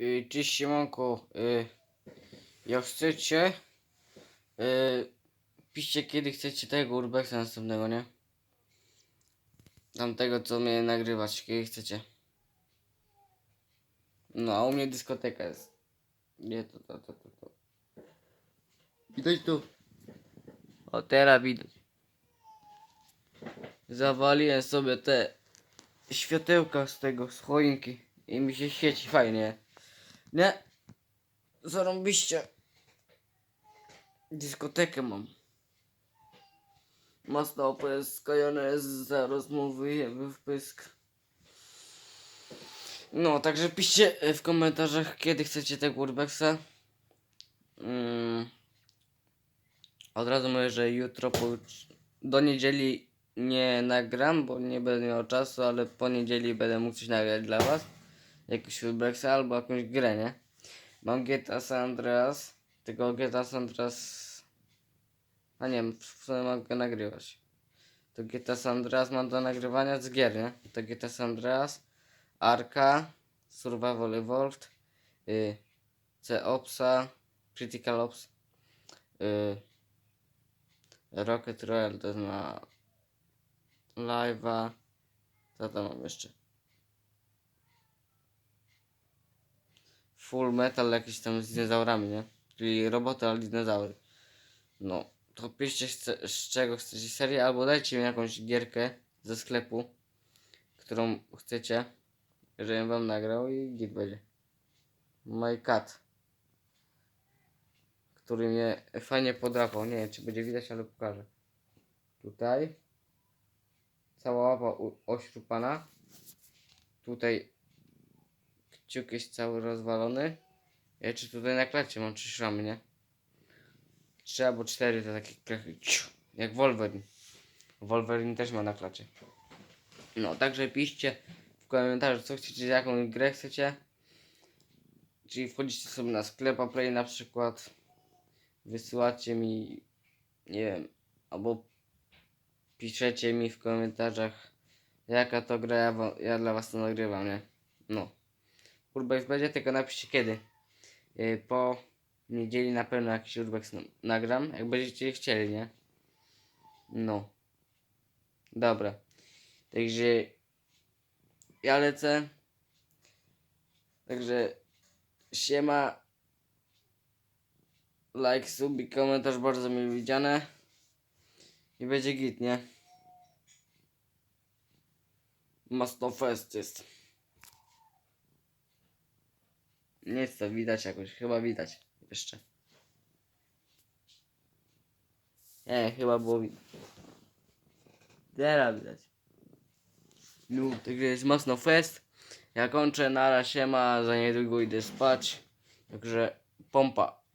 Y, Cześć siemanko. Y, Jak chcecie, y, piszcie kiedy chcecie tego urbexa następnego, nie? Tamtego co mnie nagrywać, kiedy chcecie. No, a u mnie dyskoteka jest. Nie, to, to, to, to, to. Widać tu. O, teraz widać. Zawaliłem sobie te światełka z tego, z choinki. I mi się świeci fajnie. Nie? Zarąbiście. Dyskotekę mam. Mocno opryskojone za rozmowy w pysk. No, także piszcie w komentarzach, kiedy chcecie tego urbexa. Mm. Od razu mówię, że jutro po, do niedzieli nie nagram, bo nie będę miał czasu, ale po niedzieli będę mógł coś nagrać dla was. Jakiegoś urbexa albo jakąś grę, nie? Mam GTA San Andreas, tylko GTA San Andreas... A nie w sumie mogę nagrywać. To GTA San Andreas mam do nagrywania z gier, nie? To GTA San Andreas, Arka, Survival Evolved, y, C-Opsa, Critical Ops, y, Rocket Royale to jest na live'a. Co tam mam jeszcze? Full Metal jakiś tam z dinozaurami, nie? Czyli roboty, ale dinozaury. No, to piszcie z, czego chcecie serię, albo dajcie mi jakąś gierkę ze sklepu, którą chcecie, żebym wam nagrał i git będzie. My Cat, który mnie fajnie podrapał. Nie wiem, czy będzie widać, ale pokażę. Tutaj cała łapa ośrupana. Tutaj kciuk jest cały rozwalony. Ja czy tutaj na klacie mam trzy szramy, nie? Trzy albo cztery to takie ciu, Jak Wolverine. Wolverine też ma na klacie. No, także piszcie w komentarzu co chcecie, jaką grę chcecie. Czyli wchodzicie sobie na sklep Play na przykład. Wysyłacie mi, nie wiem, albo piszecie mi w komentarzach jaka to gra ja, ja dla was to nagrywam, nie? No. Urbex będzie, tylko napiszcie kiedy. Yy, po niedzieli na pewno jakiś Urbex n- nagram, jak będziecie chcieli, nie? No. Dobra. Także ja lecę. Także siema. Like, sub i komentarz bardzo mi widziane. I będzie git, nie? Masto Fest jest. Nie jest to widać jakoś, chyba widać jeszcze. Nie, chyba było widać. Teraz widać. No, także jest mocno fest. Ja kończę, nara się ma, za niedługo idę spać. Także pompa.